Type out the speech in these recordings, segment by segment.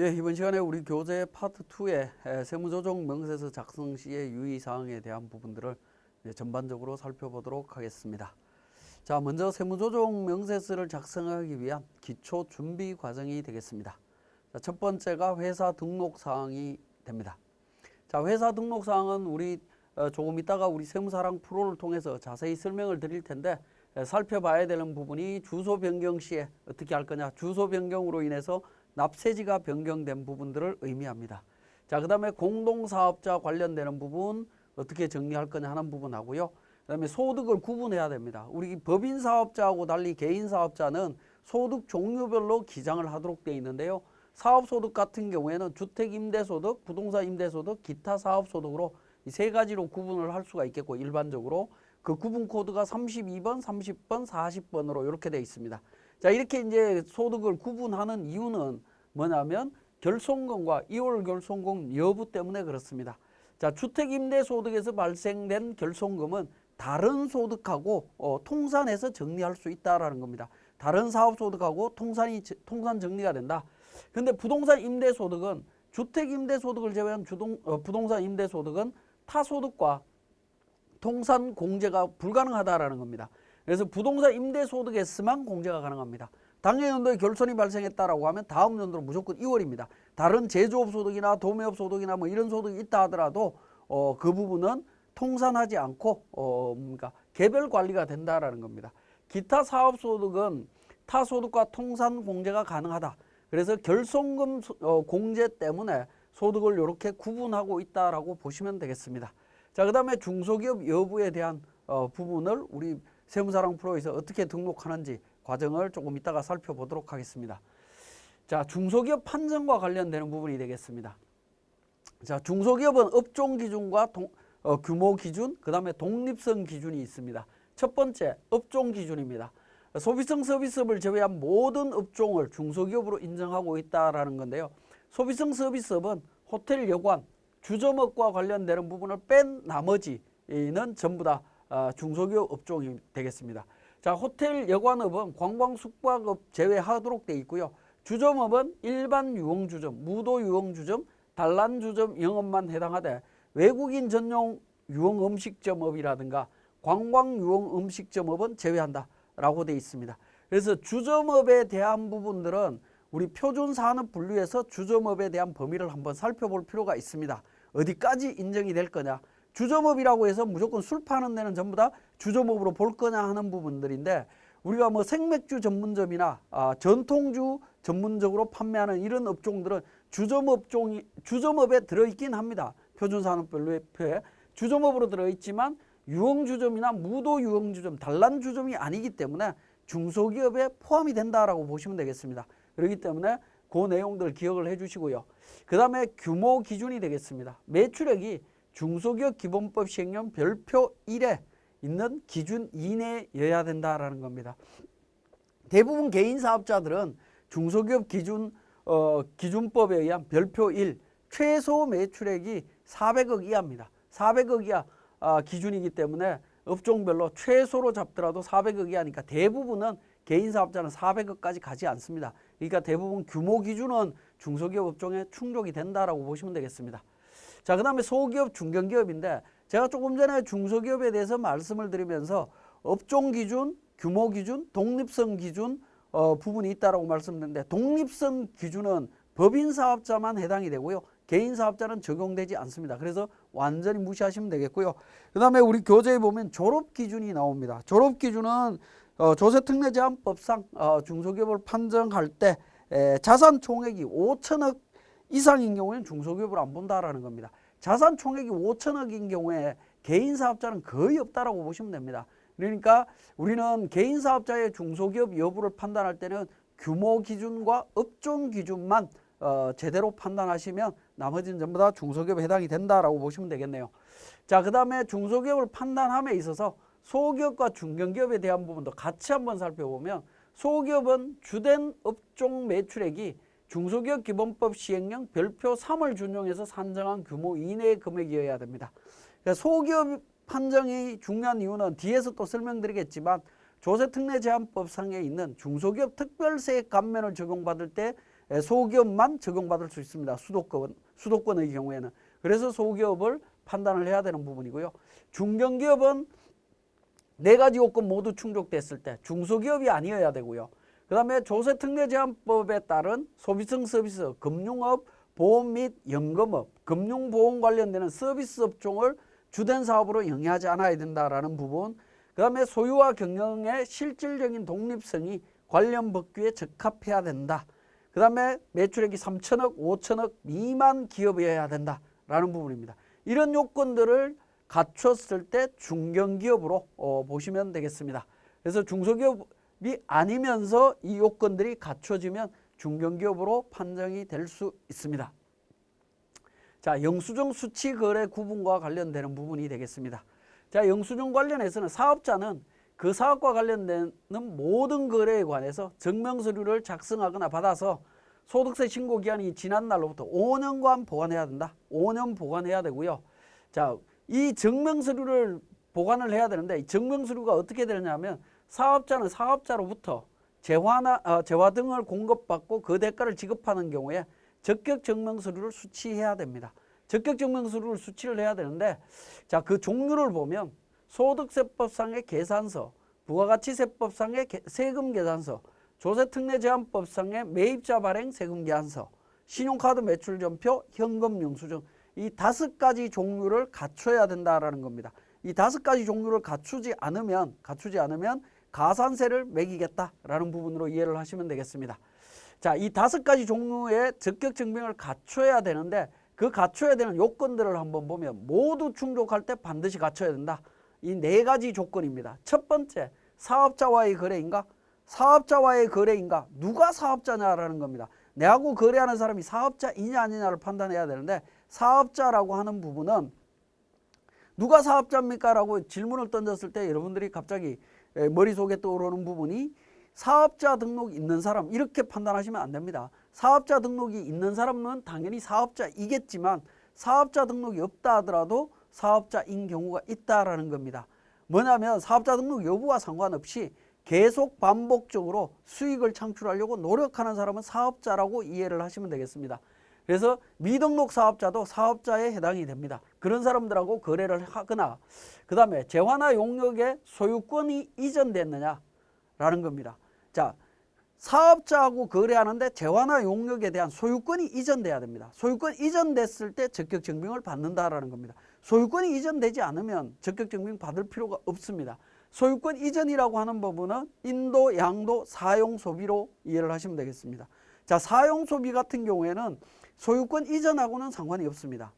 예, 이번 시간에 우리 교재 파트 2의 세무조정 명세서 작성 시의 유의 사항에 대한 부분들을 전반적으로 살펴보도록 하겠습니다. 자, 먼저 세무조정 명세서를 작성하기 위한 기초 준비 과정이 되겠습니다. 자, 첫 번째가 회사 등록 사항이 됩니다. 자, 회사 등록 사항은 우리 어, 조금 있다가 우리 세무사랑 프로를 통해서 자세히 설명을 드릴 텐데 에, 살펴봐야 되는 부분이 주소 변경 시에 어떻게 할 거냐. 주소 변경으로 인해서 납세지가 변경된 부분들을 의미합니다. 자, 그 다음에 공동사업자 관련되는 부분 어떻게 정리할 거냐 하는 부분하고요. 그 다음에 소득을 구분해야 됩니다. 우리 법인 사업자하고 달리 개인 사업자는 소득 종류별로 기장을 하도록 되어 있는데요. 사업소득 같은 경우에는 주택임대소득, 부동산 임대소득, 기타 사업소득으로 이 세 가지로 구분을 할 수가 있겠고 일반적으로 그 구분 코드가 32번, 30번, 40번으로 이렇게 되어 있습니다. 자 이렇게 이제 소득을 구분하는 이유는 뭐냐면 결손금과 이월 결손금 여부 때문에 그렇습니다. 자 주택 임대 소득에서 발생된 결손금은 다른 소득하고 어, 통산해서 정리할 수 있다라는 겁니다. 다른 사업 소득하고 통산이 통산 정리가 된다. 근데 부동산 임대 소득은 주택 임대 소득을 제외한 주동, 어, 부동산 임대 소득은 타소득과 통산 공제가 불가능하다라는 겁니다. 그래서 부동산 임대 소득에서만 공제가 가능합니다. 당해 연도에 결손이 발생했다라고 하면 다음 연도로 무조건 2월입니다. 다른 제조업 소득이나 도매업 소득이나 뭐 이런 소득이 있다 하더라도 어, 그 부분은 통산하지 않고 어, 뭔가 개별 관리가 된다라는 겁니다. 기타 사업 소득은 타 소득과 통산 공제가 가능하다. 그래서 결손금 소- 어, 공제 때문에 소득을 이렇게 구분하고 있다라고 보시면 되겠습니다. 자, 그다음에 중소기업 여부에 대한 어, 부분을 우리 세무사랑 프로에서 어떻게 등록하는지 과정을 조금 이따가 살펴보도록 하겠습니다. 자, 중소기업 판정과 관련되는 부분이 되겠습니다. 자, 중소기업은 업종 기준과 동- 어, 규모 기준, 그 다음에 독립성 기준이 있습니다. 첫 번째, 업종 기준입니다. 소비성 서비스업을 제외한 모든 업종을 중소기업으로 인정하고 있다라는 건데요. 소비성 서비스업은 호텔, 여관, 주점업과 관련되는 부분을 뺀 나머지는 전부 다 아, 중소기업 업종이 되겠습니다. 자, 호텔, 여관업은 관광 숙박업 제외하도록 되어 있고요. 주점업은 일반 유흥주점, 무도 유흥주점, 단란주점 영업만 해당하되 외국인 전용 유흥 음식점업이라든가 관광 유흥 음식점업은 제외한다라고 되어 있습니다. 그래서 주점업에 대한 부분들은 우리 표준 산업 분류에서 주점업에 대한 범위를 한번 살펴볼 필요가 있습니다. 어디까지 인정이 될 거냐? 주점업이라고 해서 무조건 술 파는 데는 전부 다 주점업으로 볼 거냐 하는 부분들인데 우리가 뭐 생맥주 전문점이나 아, 전통주 전문적으로 판매하는 이런 업종들은 주점업종이 주점업에 들어있긴 합니다. 표준산업별로표에 주점업으로 들어있지만 유흥주점이나 무도 유흥주점, 단란주점이 아니기 때문에 중소기업에 포함이 된다라고 보시면 되겠습니다. 그렇기 때문에 그 내용들 기억을 해주시고요. 그 다음에 규모 기준이 되겠습니다. 매출액이 중소기업 기본법 시행령 별표 1에 있는 기준 이내여야 된다라는 겁니다. 대부분 개인 사업자들은 중소기업 기준 어, 기준법에 의한 별표 1 최소 매출액이 400억 이하입니다. 400억 이하 아, 기준이기 때문에 업종별로 최소로 잡더라도 400억 이하니까 대부분은 개인 사업자는 400억까지 가지 않습니다. 그러니까 대부분 규모 기준은 중소기업 업종에 충족이 된다라고 보시면 되겠습니다. 자, 그 다음에 소기업, 중견기업인데 제가 조금 전에 중소기업에 대해서 말씀을 드리면서 업종 기준, 규모 기준, 독립성 기준 어, 부분이 있다라고 말씀드렸는데 독립성 기준은 법인 사업자만 해당이 되고요. 개인 사업자는 적용되지 않습니다. 그래서 완전히 무시하시면 되겠고요. 그 다음에 우리 교재에 보면 졸업 기준이 나옵니다. 졸업 기준은 어, 조세특례제한법상 어, 중소기업을 판정할 때 에, 자산 총액이 5천억 이상인 경우에는 중소기업을 안 본다라는 겁니다. 자산 총액이 5천억인 경우에 개인 사업자는 거의 없다라고 보시면 됩니다. 그러니까 우리는 개인 사업자의 중소기업 여부를 판단할 때는 규모 기준과 업종 기준만 어, 제대로 판단하시면 나머지는 전부 다 중소기업에 해당이 된다라고 보시면 되겠네요. 자, 그 다음에 중소기업을 판단함에 있어서 소기업과 중견기업에 대한 부분도 같이 한번 살펴보면 소기업은 주된 업종 매출액이 중소기업 기본법 시행령 별표 3을 준용해서 산정한 규모 이내의 금액이어야 됩니다. 그러니까 소기업 판정이 중요한 이유는 뒤에서 또 설명드리겠지만 조세특례 제한법상에 있는 중소기업 특별세 감면을 적용받을 때 에, 소기업만 적용받을 수 있습니다. 수도권 수도권의 경우에는 그래서 소기업을 판단을 해야 되는 부분이고요. 중견기업은 네 가지 요건 모두 충족됐을 때 중소기업이 아니어야 되고요. 그 다음에 조세특례제한법에 따른 소비성 서비스, 금융업, 보험 및 연금업, 금융보험 관련되는 서비스 업종을 주된 사업으로 영위하지 않아야 된다라는 부분. 그 다음에 소유와 경영의 실질적인 독립성이 관련 법규에 적합해야 된다. 그 다음에 매출액이 3천억, 5천억 미만 기업이어야 된다라는 부분입니다. 이런 요건들을 갖췄을 때 중견기업으로 어, 보시면 되겠습니다. 그래서 중소기업이 아니면서 이 요건들이 갖춰지면 중견기업으로 판정이 될 수 있습니다. 자, 영수증 수치 거래 구분과 관련되는 부분이 되겠습니다. 자, 영수증 관련해서는 사업자는 그 사업과 관련되는 모든 거래에 관해서 증명서류를 작성하거나 받아서 소득세 신고 기한이 지난 날로부터 5년간 보관해야 된다. 5년 보관해야 되고요. 자, 이 증명서류를 보관을 해야 되는데 이 증명서류가 어떻게 되느냐면 사업자는 사업자로부터 재화나 어, 재화 등을 공급받고 그 대가를 지급하는 경우에 적격 증명서류를 수취해야 됩니다. 적격 증명서류를 수취를 해야 되는데 자 그 종류를 보면 소득세법상의 계산서, 부가가치세법상의 개- 세금 계산서, 조세특례제한법상의 매입자 발행 세금 계산서, 신용카드 매출 전표, 현금 영수증 이 다섯 가지 종류를 갖춰야 된다라는 겁니다. 이 다섯 가지 종류를 갖추지 않으면 갖추지 않으면 가산세를 매기겠다라는 부분으로 이해를 하시면 되겠습니다. 자, 이 다섯 가지 종류의 적격 증명을 갖춰야 되는데 그 갖춰야 되는 요건들을 한번 보면 모두 충족할 때 반드시 갖춰야 된다. 이 네 가지 조건입니다. 첫 번째, 사업자와의 거래인가? 사업자와의 거래인가? 누가 사업자냐라는 겁니다. 내하고 거래하는 사람이 사업자이냐 아니냐를 판단해야 되는데 사업자라고 하는 부분은 누가 사업자입니까? 라고 질문을 던졌을 때 여러분들이 갑자기 에, 머릿속에 떠오르는 부분이 사업자 등록 있는 사람 이렇게 판단하시면 안 됩니다. 사업자 등록이 있는 사람은 당연히 사업자이겠지만 사업자 등록이 없다 하더라도 사업자인 경우가 있다라는 겁니다. 뭐냐면 사업자 등록 여부와 상관없이 계속 반복적으로 수익을 창출하려고 노력하는 사람은 사업자라고 이해를 하시면 되겠습니다. 그래서 미등록 사업자도 사업자에 해당이 됩니다. 그런 사람들하고 거래를 하거나 그 다음에 재화나 용역의 소유권이 이전됐느냐라는 겁니다. 자, 사업자하고 거래하는데 재화나 용역에 대한 소유권이 이전돼야 됩니다. 소유권 이전됐을 때 적격 증명을 받는다라는 겁니다. 소유권이 이전되지 않으면 적격 증명 받을 필요가 없습니다. 소유권 이전이라고 하는 부분은 인도, 양도, 사용, 소비로 이해를 하시면 되겠습니다. 자, 사용, 소비 같은 경우에는 소유권 이전하고는 상관이 없습니다.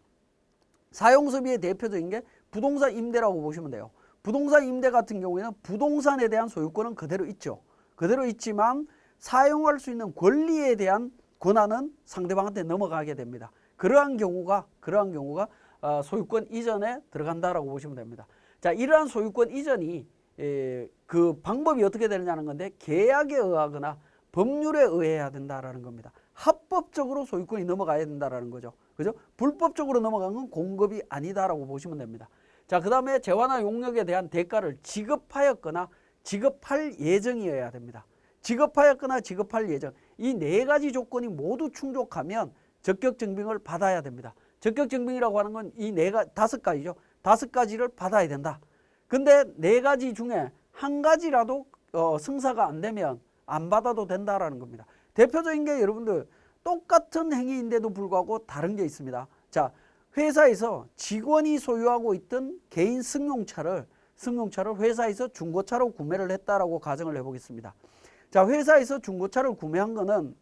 사용, 소비의 대표적인 게 부동산 임대라고 보시면 돼요. 부동산 임대 같은 경우에는 부동산에 대한 소유권은 그대로 있죠. 그대로 있지만 사용할 수 있는 권리에 대한 권한은 상대방한테 넘어가게 됩니다. 그러한 경우가 그러한 경우가 어, 소유권 이전에 들어간다라고 보시면 됩니다. 자, 이러한 소유권 이전이 에, 그 방법이 어떻게 되느냐는 건데 계약에 의하거나 법률에 의해야 된다라는 겁니다. 합법적으로 소유권이 넘어가야 된다라는 거죠. 그죠? 불법적으로 넘어간 건 공급이 아니다라고 보시면 됩니다. 자, 그다음에 재화나 용역에 대한 대가를 지급하였거나 지급할 예정이어야 됩니다. 지급하였거나 지급할 예정. 이 네 가지 조건이 모두 충족하면 적격 증빙을 받아야 됩니다. 적격 증빙이라고 하는 건 이 네 가 다섯 가지죠. 다섯 가지를 받아야 된다. 근데 네 가지 중에 한 가지라도 어, 승사가 안 되면 안 받아도 된다라는 겁니다. 대표적인 게 여러분들 똑같은 행위인데도 불구하고 다른 게 있습니다. 자, 회사에서 직원이 소유하고 있던 개인 승용차를 승용차를 회사에서 중고차로 구매를 했다라고 가정을 해보겠습니다. 자, 회사에서 중고차를 구매한 거는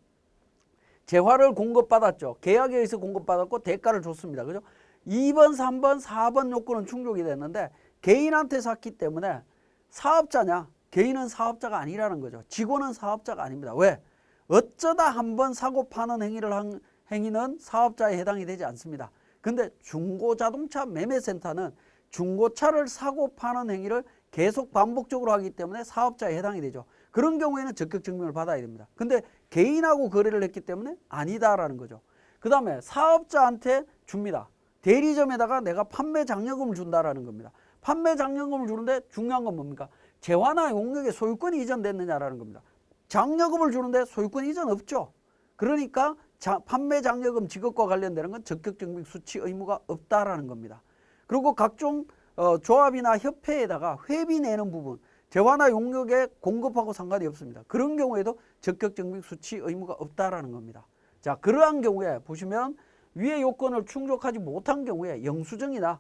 재화를 공급받았죠. 계약에 의해서 공급받았고 대가를 줬습니다. 그죠? 2번, 3번, 4번 요건은 충족이 됐는데 개인한테 샀기 때문에 사업자냐? 개인은 사업자가 아니라는 거죠. 직원은 사업자가 아닙니다. 왜? 어쩌다 한번 사고 파는 행위를 한 행위는 사업자에 해당이 되지 않습니다. 근데 중고 자동차 매매센터는 중고차를 사고 파는 행위를 계속 반복적으로 하기 때문에 사업자에 해당이 되죠. 그런 경우에는 적격 증명을 받아야 됩니다. 근데 개인하고 거래를 했기 때문에 아니다라는 거죠. 그 다음에 사업자한테 줍니다. 대리점에다가 내가 판매 장려금을 준다라는 겁니다. 판매 장려금을 주는데 중요한 건 뭡니까? 재화나 용역의 소유권이 이전됐느냐라는 겁니다. 장려금을 주는데 소유권 이전 없죠. 그러니까 자, 판매 장려금 지급과 관련되는 건 적격 증빙 수치 의무가 없다라는 겁니다. 그리고 각종 어, 조합이나 협회에다가 회비 내는 부분 재화나 용역에 공급하고 상관이 없습니다. 그런 경우에도 적격 증빙 수치 의무가 없다라는 겁니다. 자, 그러한 경우에 보시면 위의 요건을 충족하지 못한 경우에 영수증이나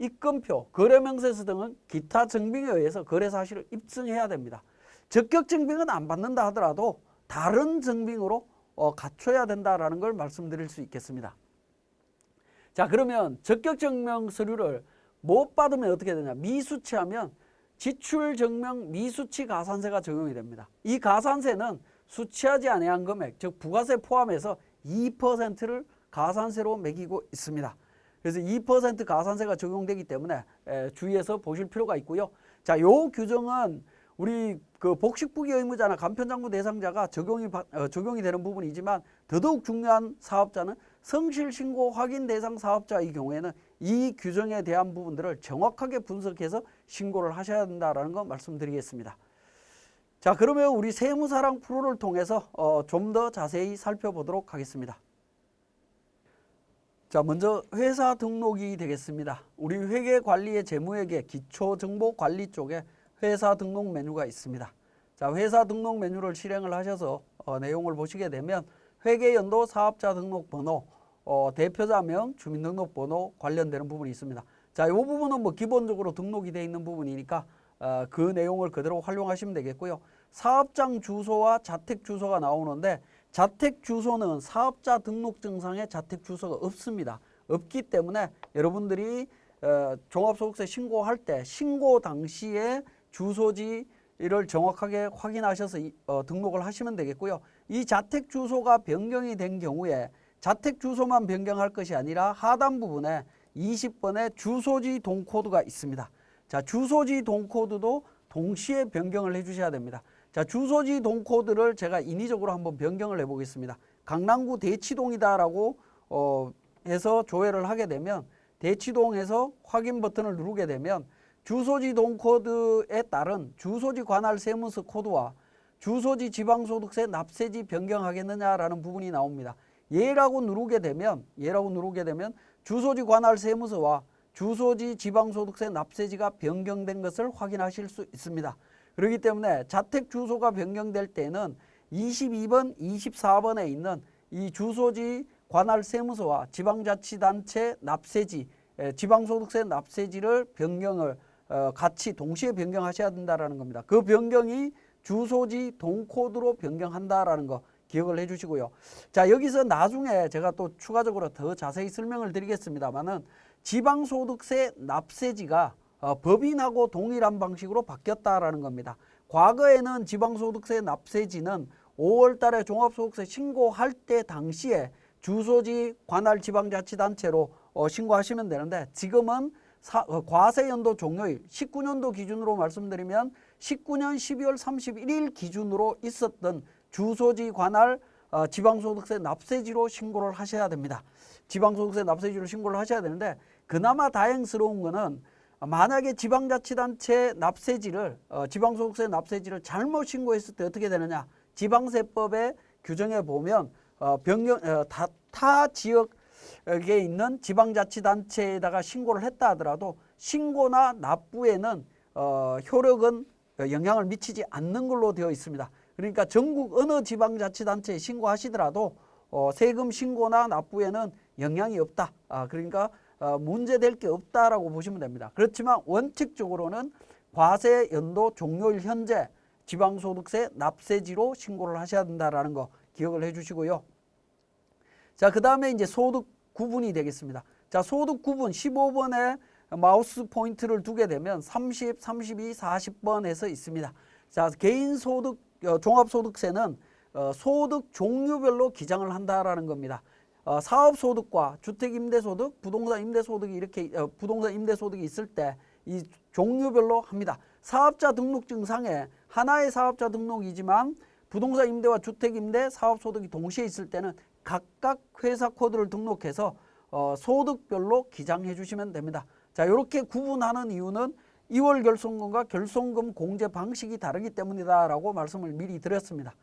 입금표, 거래명세서 등은 기타 증빙에 의해서 거래 사실을 입증해야 됩니다. 적격 증빙은 안 받는다 하더라도 다른 증빙으로 어, 갖춰야 된다라는 걸 말씀드릴 수 있겠습니다. 자, 그러면 적격 증명 서류를 못 받으면 어떻게 되냐? 미수치하면 지출 증명 미수치 가산세가 적용이 됩니다. 이 가산세는 수치하지 아니한 금액, 즉 부가세 포함해서 2%를 가산세로 매기고 있습니다. 그래서 2% 가산세가 적용되기 때문에 에, 주의해서 보실 필요가 있고요. 자, 요 규정은 우리 그 복식부기 의무자나 간편장부 대상자가 적용이 받- 어, 적용이 되는 부분이지만 더더욱 중요한 사업자는 성실 신고 확인 대상 사업자의 경우에는 이 규정에 대한 부분들을 정확하게 분석해서 신고를 하셔야 된다라는 거 말씀드리겠습니다. 자, 그러면 우리 세무사랑 프로를 통해서 어, 좀 더 자세히 살펴보도록 하겠습니다. 자, 먼저 회사 등록이 되겠습니다. 우리 회계 관리의 재무회계 기초 정보 관리 쪽에 회사 등록 메뉴가 있습니다. 자, 회사 등록 메뉴를 실행을 하셔서 어, 내용을 보시게 되면 회계 연도 사업자 등록 번호, 어, 대표자명, 주민등록번호 관련되는 부분이 있습니다. 자, 이 부분은 뭐 기본적으로 등록이 되어 있는 부분이니까 어, 그 내용을 그대로 활용하시면 되겠고요. 사업장 주소와 자택 주소가 나오는데 자택 주소는 사업자 등록증상에 자택 주소가 없습니다. 없기 때문에 여러분들이 어, 종합소득세 신고할 때 신고 당시에 주소지를 정확하게 확인하셔서 이, 어, 등록을 하시면 되겠고요. 이 자택 주소가 변경이 된 경우에 자택 주소만 변경할 것이 아니라 하단 부분에 20번의 주소지 동코드가 있습니다. 자, 주소지 동코드도 동시에 변경을 해 주셔야 됩니다. 자, 주소지 동코드를 제가 인위적으로 한번 변경을 해 보겠습니다. 강남구 대치동이다라고 어, 해서 조회를 하게 되면 대치동에서 확인 버튼을 누르게 되면 주소지 동코드에 따른 주소지 관할 세무서 코드와 주소지 지방소득세 납세지 변경하겠느냐라는 부분이 나옵니다. 예라고 누르게 되면 예라고 누르게 되면 주소지 관할 세무서와 주소지 지방소득세 납세지가 변경된 것을 확인하실 수 있습니다. 그렇기 때문에 자택 주소가 변경될 때는 22번, 24번에 있는 이 주소지 관할 세무서와 지방자치단체 납세지, 에, 지방소득세 납세지를 변경을 어, 같이 동시에 변경하셔야 된다라는 겁니다. 그 변경이 주소지 동코드로 변경한다라는 거 기억을 해주시고요. 자 여기서 나중에 제가 또 추가적으로 더 자세히 설명을 드리겠습니다만은 지방소득세 납세지가 어, 법인하고 동일한 방식으로 바뀌었다라는 겁니다. 과거에는 지방소득세 납세지는 5월 달에 종합소득세 신고할 때 당시에 주소지 관할 지방자치단체로 어, 신고하시면 되는데 지금은 사, 어, 과세 연도 종료일 19년도 기준으로 말씀드리면 19년 12월 31일 기준으로 있었던 주소지 관할 어, 지방소득세 납세지로 신고를 하셔야 됩니다. 지방소득세 납세지로 신고를 하셔야 되는데 그나마 다행스러운 거는 만약에 지방자치단체 납세지를 어, 지방소득세 납세지를 잘못 신고했을 때 어떻게 되느냐 지방세법의 규정에 보면 어, 변경 어, 다, 타 지역 에 있는 지방자치단체에다가 신고를 했다 하더라도 신고나 납부에는 어, 효력은 영향을 미치지 않는 걸로 되어 있습니다. 그러니까 전국 어느 지방자치단체에 신고하시더라도 어, 세금 신고나 납부에는 영향이 없다. 아, 그러니까 어, 문제될 게 없다라고 보시면 됩니다. 그렇지만 원칙적으로는 과세 연도 종료일 현재 지방소득세 납세지로 신고를 하셔야 된다라는 거 기억을 해주시고요. 자, 그 다음에 이제 소득 구분이 되겠습니다. 자, 소득 구분 15번에 마우스 포인트를 두게 되면 30, 32, 40번에서 있습니다. 자, 개인 소득, 어, 종합 소득세는 어, 소득 종류별로 기장을 한다라는 겁니다. 어, 사업 소득과 주택 임대 소득, 부동산 임대 소득이 이렇게 어, 부동산 임대 소득이 있을 때 이 종류별로 합니다. 사업자 등록증상에 하나의 사업자 등록이지만 부동산 임대와 주택 임대, 사업 소득이 동시에 있을 때는 각각 회사 코드를 등록해서 어, 소득별로 기장해 주시면 됩니다. 자, 이렇게 구분하는 이유는 2월 결손금과 결손금 공제 방식이 다르기 때문이다라고 말씀을 미리 드렸습니다.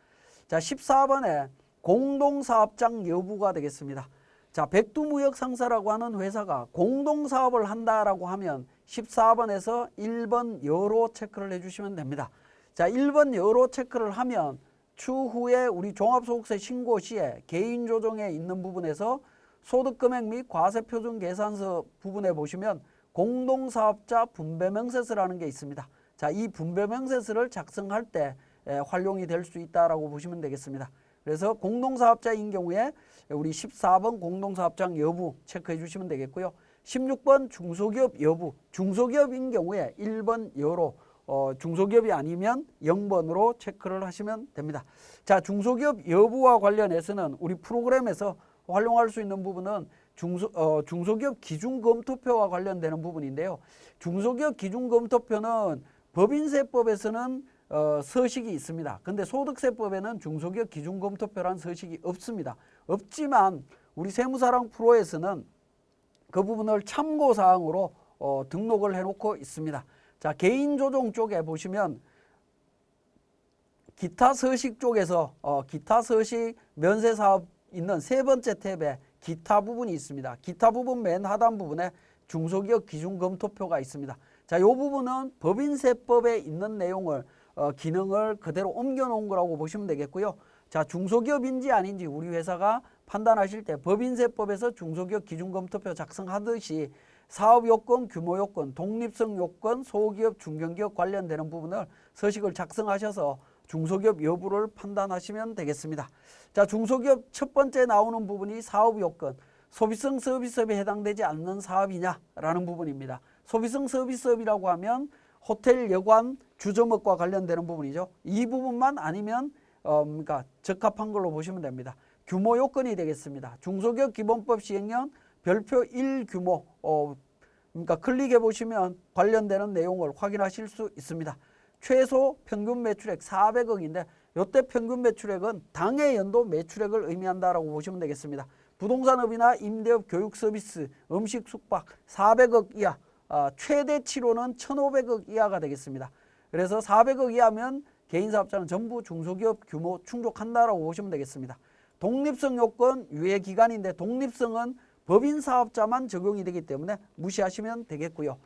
자, 14번에 공동사업장 여부가 되겠습니다. 자, 백두무역 상사라고 하는 회사가 공동사업을 한다라고 하면 14번에서 1번 여로 체크를 해 주시면 됩니다. 자, 1번 여로 체크를 하면 추후에 우리 종합소득세 신고 시에 개인 조정에 있는 부분에서 소득금액 및 과세표준 계산서 부분에 보시면 공동사업자 분배명세서라는 게 있습니다. 자, 이 분배명세서를 작성할 때 에, 활용이 될 수 있다라고 보시면 되겠습니다. 그래서 공동사업자인 경우에 우리 14번 공동사업장 여부 체크해 주시면 되겠고요. 16번 중소기업 여부, 중소기업인 경우에 1번 여로 어, 중소기업이 아니면 0번으로 체크를 하시면 됩니다. 자, 중소기업 여부와 관련해서는 우리 프로그램에서 활용할 수 있는 부분은 중소, 어, 중소기업 기준 검토표와 관련되는 부분인데요. 중소기업 기준 검토표는 법인세법에서는 어, 서식이 있습니다. 근데 소득세법에는 중소기업 기준 검토표란 서식이 없습니다. 없지만 우리 세무사랑 프로에서는 그 부분을 참고사항으로 어, 등록을 해놓고 있습니다. 자, 개인조정 쪽에 보시면 기타 서식 쪽에서 어, 기타 서식 면세 사업 있는 세 번째 탭에 기타 부분이 있습니다. 기타 부분 맨 하단 부분에 중소기업 기준 검토표가 있습니다. 자, 이 부분은 법인세법에 있는 내용을 어, 기능을 그대로 옮겨 놓은 거라고 보시면 되겠고요. 자, 중소기업인지 아닌지 우리 회사가 판단하실 때 법인세법에서 중소기업 기준 검토표 작성하듯이 사업 요건, 규모 요건, 독립성 요건, 소기업, 중견기업 관련되는 부분을 서식을 작성하셔서 중소기업 여부를 판단하시면 되겠습니다. 자, 중소기업 첫 번째 나오는 부분이 사업 요건, 소비성 서비스업에 해당되지 않는 사업이냐라는 부분입니다. 소비성 서비스업이라고 하면 호텔, 여관, 주점업과 관련되는 부분이죠. 이 부분만 아니면 어, 그러니까 적합한 걸로 보시면 됩니다. 규모 요건이 되겠습니다. 중소기업 기본법 시행령 별표 1 규모 어, 그러니까 클릭해 보시면 관련되는 내용을 확인하실 수 있습니다. 최소 평균 매출액 400억인데 요때 평균 매출액은 당해 연도 매출액을 의미한다라고 보시면 되겠습니다. 부동산업이나 임대업, 교육 서비스, 음식 숙박 400억 이하, 아, 최대치로는 1,500억 이하가 되겠습니다. 그래서 400억 이하면 개인 사업자는 전부 중소기업 규모 충족한다라고 보시면 되겠습니다. 독립성 요건 유예 기간인데 독립성은 법인 사업자만 적용이 되기 때문에 무시하시면 되겠고요.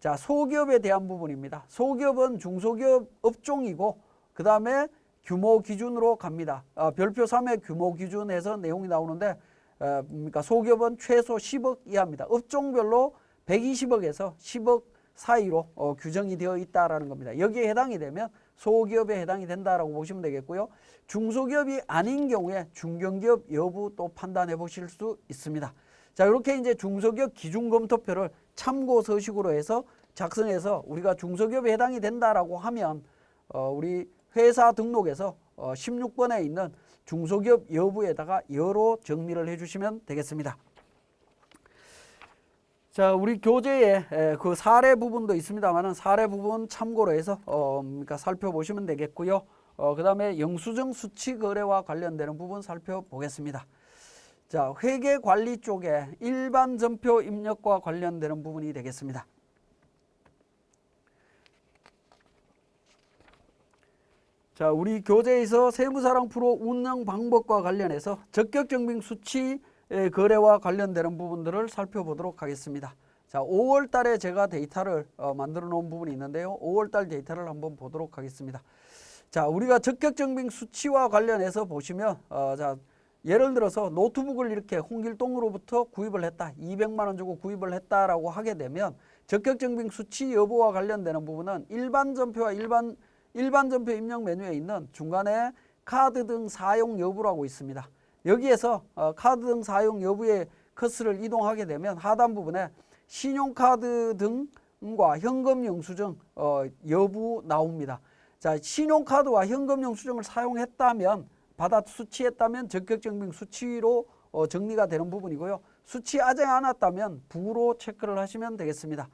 자, 소기업에 대한 부분입니다. 소기업은 중소기업 업종이고 그 다음에 규모 기준으로 갑니다. 아, 별표 3의 규모 기준에서 내용이 나오는데 어, 그러니까 소기업은 최소 10억 이하입니다. 업종별로 120억에서 10억 사이로 어, 규정이 되어 있다라는 겁니다. 여기에 해당이 되면 소기업에 해당이 된다라고 보시면 되겠고요. 중소기업이 아닌 경우에 중견기업 여부 또 판단해 보실 수 있습니다. 자, 이렇게 이제 중소기업 기준 검토표를 참고 서식으로 해서 작성해서 우리가 중소기업에 해당이 된다라고 하면 어, 우리 회사 등록에서 어, 16번에 있는 중소기업 여부에다가 여로 정리를 해주시면 되겠습니다. 자, 우리 교재에 에, 그 사례 부분도 있습니다만은 사례 부분 참고로 해서 어, 그러니까 살펴보시면 되겠고요. 어, 그 다음에 영수증 수치 거래와 관련되는 부분 살펴보겠습니다. 자, 회계 관리 쪽에 일반 전표 입력과 관련되는 부분이 되겠습니다. 자, 우리 교재에서 세무사랑 프로 운영 방법과 관련해서 적격 증빙 수치 의 거래와 관련되는 부분들을 살펴보도록 하겠습니다. 자, 5월 달에 제가 데이터를 어, 만들어 놓은 부분이 있는데요. 5월 달 데이터를 한번 보도록 하겠습니다. 자, 우리가 적격 증빙 수치와 관련해서 보시면 어, 자, 예를 들어서 노트북을 이렇게 홍길동으로부터 구입을 했다. 200만 원 주고 구입을 했다라고 하게 되면 적격증빙 수치 여부와 관련되는 부분은 일반 전표와 일반 일반 전표 입력 메뉴에 있는 중간에 카드 등 사용 여부라고 있습니다. 여기에서 어, 카드 등 사용 여부의 커스를 이동하게 되면 하단 부분에 신용카드 등과 현금 영수증 어, 여부 나옵니다. 자, 신용카드와 현금 영수증을 사용했다면 받아 수치했다면 적격증빙 수치로 어, 정리가 되는 부분이고요. 수치하지 않았다면 부로 체크를 하시면 되겠습니다.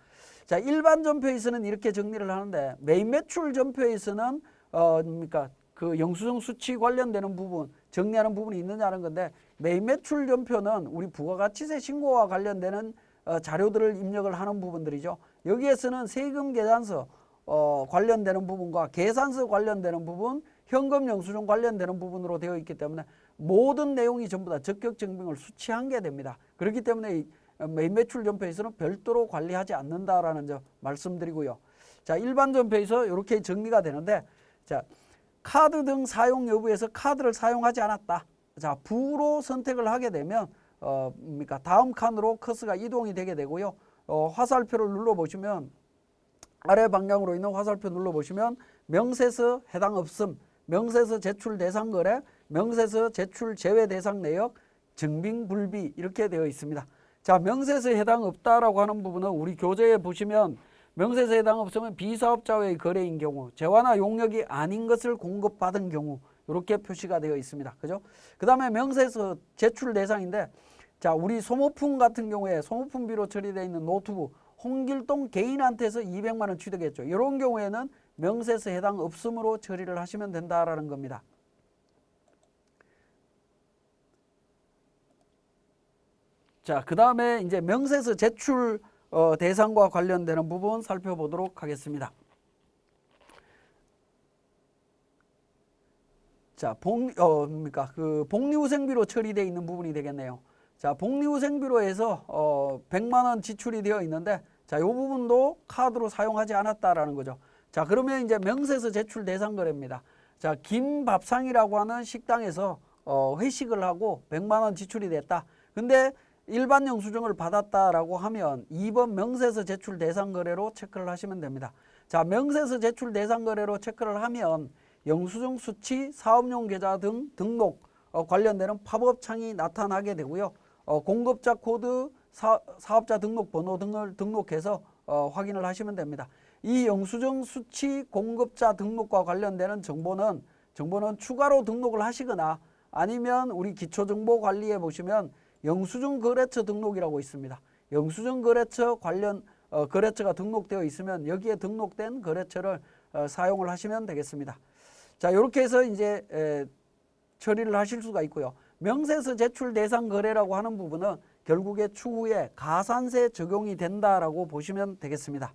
자, 일반 전표에서는 이렇게 정리를 하는데 메인 매출 전표에서는 어, 그러니까 그 영수증 수치 관련되는 부분 정리하는 부분이 있느냐는 건데 메인 매출 전표는 우리 부가가치세 신고와 관련되는 어, 자료들을 입력을 하는 부분들이죠. 여기에서는 세금 계산서 어, 관련되는 부분과 계산서 관련되는 부분, 현금 영수증 관련되는 부분으로 되어 있기 때문에 모든 내용이 전부 다 적격 증빙을 수취한 게 됩니다. 그렇기 때문에 이 메인 매출 전표에서는 별도로 관리하지 않는다라는 점 말씀드리고요. 자, 일반 전표에서 이렇게 정리가 되는데 자, 카드 등 사용 여부에서 카드를 사용하지 않았다. 자, 부로 선택을 하게 되면 어, 뭡니까? 다음 칸으로 커스가 이동이 되게 되고요. 어, 화살표를 눌러 보시면 아래 방향으로 있는 화살표 눌러 보시면 명세서 해당 없음, 명세서 제출 대상 거래, 명세서 제출 제외 대상 내역, 증빙 불비 이렇게 되어 있습니다. 자, 명세서 해당 없다라고 하는 부분은 우리 교재에 보시면 명세서 해당 없으면 비사업자와의 거래인 경우, 재화나 용역이 아닌 것을 공급받은 경우 이렇게 표시가 되어 있습니다. 그죠? 그다음에 명세서 제출 대상인데 자, 우리 소모품 같은 경우에 소모품비로 처리되어 있는 노트북 홍길동 개인한테서 200만 원 취득했죠. 이런 경우에는 명세서 해당 없음으로 처리를 하시면 된다라는 겁니다. 자, 그 다음에 이제 명세서 제출 어, 대상과 관련되는 부분 살펴보도록 하겠습니다. 자, 복, 어, 뭡니까? 그 복리후생비로 처리되어 있는 부분이 되겠네요. 자, 복리후생비로 해서 어, 100만 원 지출이 되어 있는데 자, 요 부분도 카드로 사용하지 않았다라는 거죠. 자, 그러면 이제 명세서 제출 대상 거래입니다. 자, 김밥상이라고 하는 식당에서 어, 회식을 하고 100만 원 지출이 됐다. 근데 일반 영수증을 받았다라고 하면 2번 명세서 제출 대상 거래로 체크를 하시면 됩니다. 자, 명세서 제출 대상 거래로 체크를 하면 영수증 수치, 사업용 계좌 등 등록 어, 관련되는 팝업 창이 나타나게 되고요. 어, 공급자 코드, 사, 사업자 등록 번호 등을 등록해서 어, 확인을 하시면 됩니다. 이 영수증 수치 공급자 등록과 관련되는 정보는 정보는 추가로 등록을 하시거나 아니면 우리 기초정보관리에 보시면 영수증 거래처 등록이라고 있습니다. 영수증 거래처 관련 어, 거래처가 등록되어 있으면 여기에 등록된 거래처를 어, 사용을 하시면 되겠습니다. 자, 이렇게 해서 이제 에, 처리를 하실 수가 있고요. 명세서 제출 대상 거래라고 하는 부분은 결국에 추후에 가산세 적용이 된다라고 보시면 되겠습니다.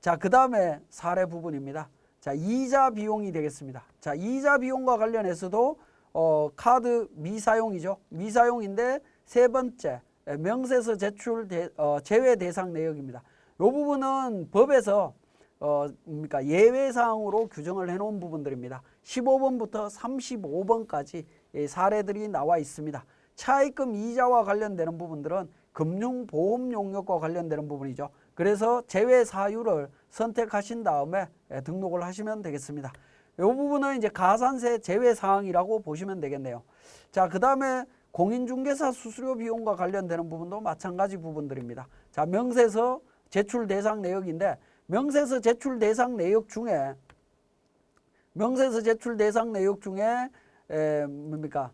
자, 그 다음에 사례 부분입니다. 자, 이자 비용이 되겠습니다. 자, 이자 비용과 관련해서도 어, 카드 미사용이죠. 미사용인데 세 번째 명세서 제출 대, 어, 제외 대상 내역입니다. 이 부분은 법에서 어, 뭡니까 예외 사항으로 규정을 해놓은 부분들입니다. 15번부터 35번까지 사례들이 나와 있습니다. 차입금 이자와 관련되는 부분들은 금융보험 용역과 관련되는 부분이죠. 그래서 제외 사유를 선택하신 다음에 예, 등록을 하시면 되겠습니다. 이 부분은 이제 가산세 제외 사항이라고 보시면 되겠네요. 자, 그 다음에 공인중개사 수수료 비용과 관련되는 부분도 마찬가지 부분들입니다. 자, 명세서 제출 대상 내역인데 명세서 제출 대상 내역 중에 명세서 제출 대상 내역 중에 에, 뭡니까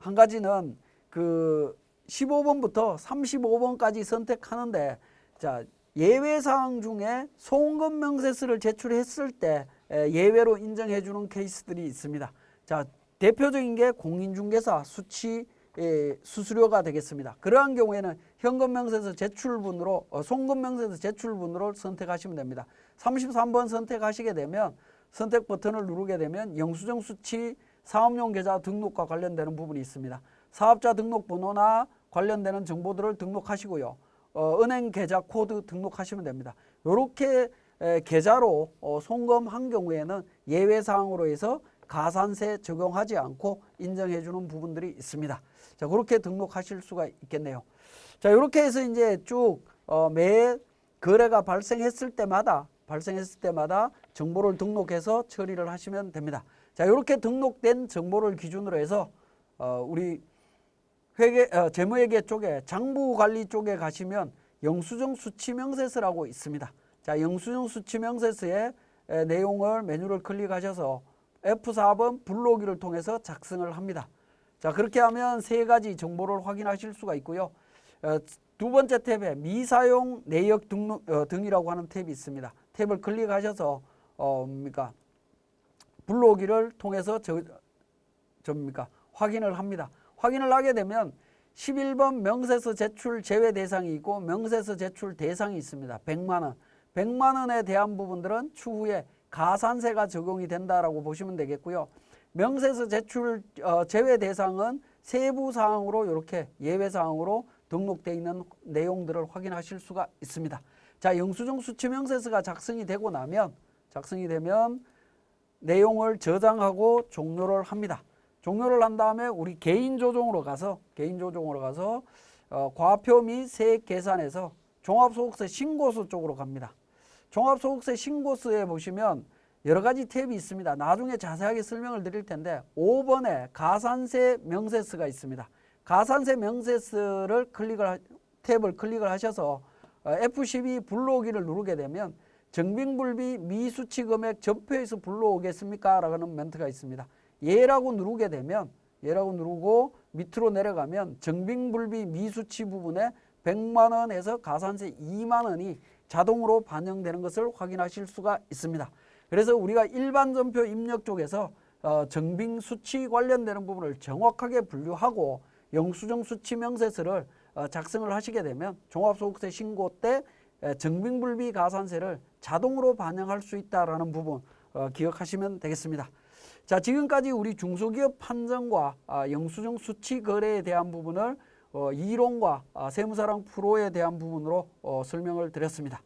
한 가지는 그 15번부터 35번까지 선택하는데 자 예외 사항 중에 송금 명세서를 제출했을 때 에, 예외로 인정해 주는 케이스들이 있습니다. 자 대표적인 게 공인중개사 수치 예, 수수료가 되겠습니다. 그러한 경우에는 현금 명세서 제출분으로 어, 송금 명세서 제출분으로 선택하시면 됩니다. 33번 선택하시게 되면 선택 버튼을 누르게 되면 영수증 수치 사업용 계좌 등록과 관련되는 부분이 있습니다. 사업자 등록 번호나 관련되는 정보들을 등록하시고요. 어, 은행 계좌 코드 등록하시면 됩니다. 이렇게 계좌로 어, 송금한 경우에는 예외 사항으로 해서 가산세 적용하지 않고 인정해 주는 부분들이 있습니다. 자, 그렇게 등록하실 수가 있겠네요. 자, 이렇게 해서 이제 쭉, 어, 매 거래가 발생했을 때마다, 발생했을 때마다 정보를 등록해서 처리를 하시면 됩니다. 자, 이렇게 등록된 정보를 기준으로 해서, 어, 우리 회계, 어, 재무회계 쪽에 장부관리 쪽에 가시면 영수증 수치명세서라고 있습니다. 자, 영수증 수치명세서의 에, 내용을 메뉴를 클릭하셔서 F4번 불러오기를 통해서 작성을 합니다. 자 그렇게 하면 세 가지 정보를 확인하실 수가 있고요. 어, 두 번째 탭에 미사용 내역 등록, 어, 등이라고 하는 탭이 있습니다. 탭을 클릭하셔서 어, 뭡니까 불러오기를 통해서 저, 접니까 확인을 합니다. 확인을 하게 되면 11번 명세서 제출 제외 대상이 있고 명세서 제출 대상이 있습니다. 100만 원. 100만 원에 대한 부분들은 추후에 가산세가 적용이 된다라고 보시면 되겠고요. 명세서 제출 어, 제외 대상은 세부 사항으로 이렇게 예외 사항으로 등록되어 있는 내용들을 확인하실 수가 있습니다. 자, 영수증 수치 명세서가 작성이 되고 나면 작성이 되면 내용을 저장하고 종료를 합니다. 종료를 한 다음에 우리 개인 조정으로 가서 개인 조정으로 가서 어, 과표 및 세액 계산에서 종합소득세 신고서 쪽으로 갑니다. 종합소득세 신고서에 보시면 여러 가지 탭이 있습니다. 나중에 자세하게 설명을 드릴 텐데 5번에 가산세 명세서가 있습니다. 가산세 명세서를 클릭을 하- 탭을 클릭을 하셔서 어, F12 불러오기를 누르게 되면 정빙불비 미수치 금액 전표에서 불러오겠습니까? 라는 멘트가 있습니다. 예라고 누르게 되면 예라고 누르고 밑으로 내려가면 정빙불비 미수치 부분에 100만 원에서 가산세 2만 원이 자동으로 반영되는 것을 확인하실 수가 있습니다. 그래서 우리가 일반 전표 입력 쪽에서 어, 정빙 수치 관련되는 부분을 정확하게 분류하고 영수증 수치 명세서를 어, 작성을 하시게 되면 종합소득세 신고 때 에, 정빙불비 가산세를 자동으로 반영할 수 있다라는 부분 어, 기억하시면 되겠습니다. 자, 지금까지 우리 중소기업 판정과 아, 영수증 수치 거래에 대한 부분을 어, 이론과 아, 세무사랑 프로에 대한 부분으로 어, 설명을 드렸습니다.